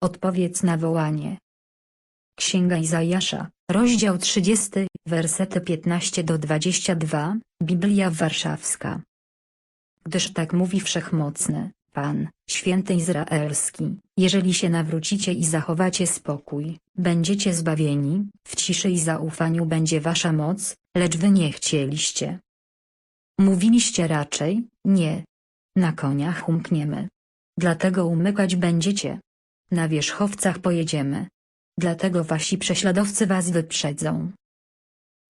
odpowiedz na wołanie. Księga Izajasza, rozdział 30, wersety 15 do 22, Biblia Warszawska. Gdyż tak mówi Wszechmocny, Pan, Święty Izraelski, jeżeli się nawrócicie i zachowacie spokój, będziecie zbawieni, w ciszy i zaufaniu będzie wasza moc, lecz wy nie chcieliście. Mówiliście raczej, nie. Na koniach umkniemy. Dlatego umykać będziecie. Na wierzchowcach pojedziemy. Dlatego wasi prześladowcy was wyprzedzą.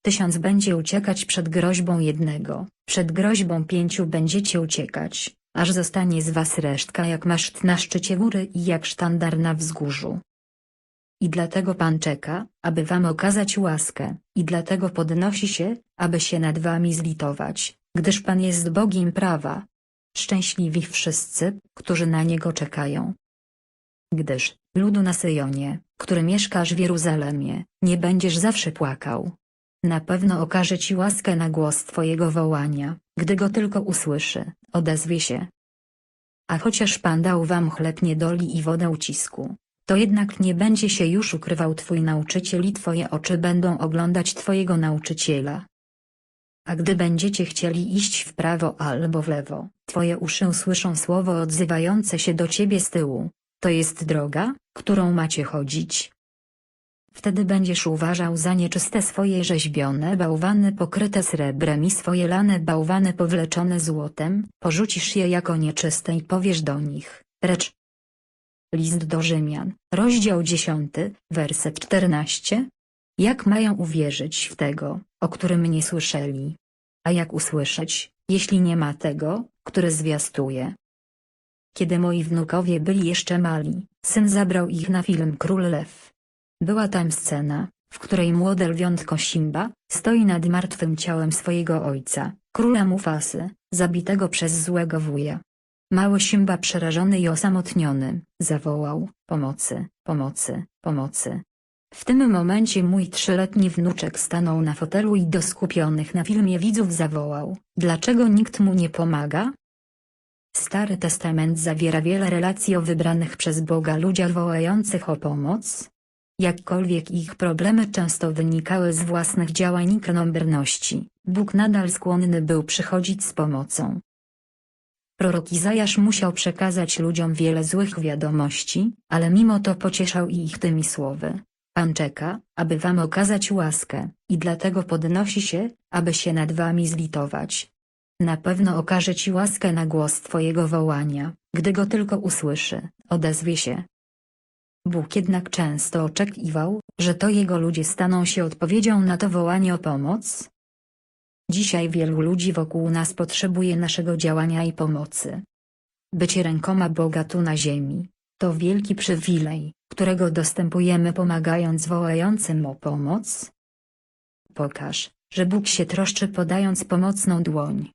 Tysiąc będzie uciekać przed groźbą jednego, przed groźbą pięciu będziecie uciekać, aż zostanie z was resztka jak maszt na szczycie góry i jak sztandar na wzgórzu. I dlatego Pan czeka, aby wam okazać łaskę, i dlatego podnosi się, aby się nad wami zlitować, gdyż Pan jest Bogiem prawa. Szczęśliwi wszyscy, którzy na Niego czekają. Gdyż, ludu na Syjonie, który mieszkasz w Jeruzalemie, nie będziesz zawsze płakał. Na pewno okaże ci łaskę na głos Twojego wołania, gdy go tylko usłyszy, odezwie się. A chociaż Pan dał wam chleb niedoli i wodę ucisku, to jednak nie będzie się już ukrywał Twój nauczyciel i Twoje oczy będą oglądać Twojego nauczyciela. A gdy będziecie chcieli iść w prawo albo w lewo, Twoje uszy usłyszą słowo odzywające się do Ciebie z tyłu. To jest droga, którą macie chodzić. Wtedy będziesz uważał za nieczyste swoje rzeźbione bałwany pokryte srebrem i swoje lane bałwany powleczone złotem, porzucisz je jako nieczyste i powiesz do nich, precz. List do Rzymian, rozdział 10, werset 14. Jak mają uwierzyć w tego, o którym nie słyszeli? A jak usłyszeć, jeśli nie ma tego, który zwiastuje? Kiedy moi wnukowie byli jeszcze mali, syn zabrał ich na film Król Lew. Była tam scena, w której młode lwiątko Simba stoi nad martwym ciałem swojego ojca, króla Mufasy, zabitego przez złego wuja. Mały Simba przerażony i osamotniony, zawołał, pomocy, pomocy, pomocy. W tym momencie mój trzyletni wnuczek stanął na fotelu i do skupionych na filmie widzów zawołał, dlaczego nikt mu nie pomaga? Stary Testament zawiera wiele relacji o wybranych przez Boga ludziach wołających o pomoc. Jakkolwiek ich problemy często wynikały z własnych działań i krnąbrności, Bóg nadal skłonny był przychodzić z pomocą. Prorok Izajasz musiał przekazać ludziom wiele złych wiadomości, ale mimo to pocieszał ich tymi słowy. Pan czeka, aby wam okazać łaskę, i dlatego podnosi się, aby się nad wami zlitować. Na pewno okaże ci łaskę na głos twojego wołania, gdy go tylko usłyszy, odezwie się. Bóg jednak często oczekiwał, że to jego ludzie staną się odpowiedzią na to wołanie o pomoc. Dzisiaj wielu ludzi wokół nas potrzebuje naszego działania i pomocy. Bycie rękoma Boga tu na ziemi, to wielki przywilej, którego dostępujemy pomagając wołającym o pomoc. Pokaż, że Bóg się troszczy podając pomocną dłoń.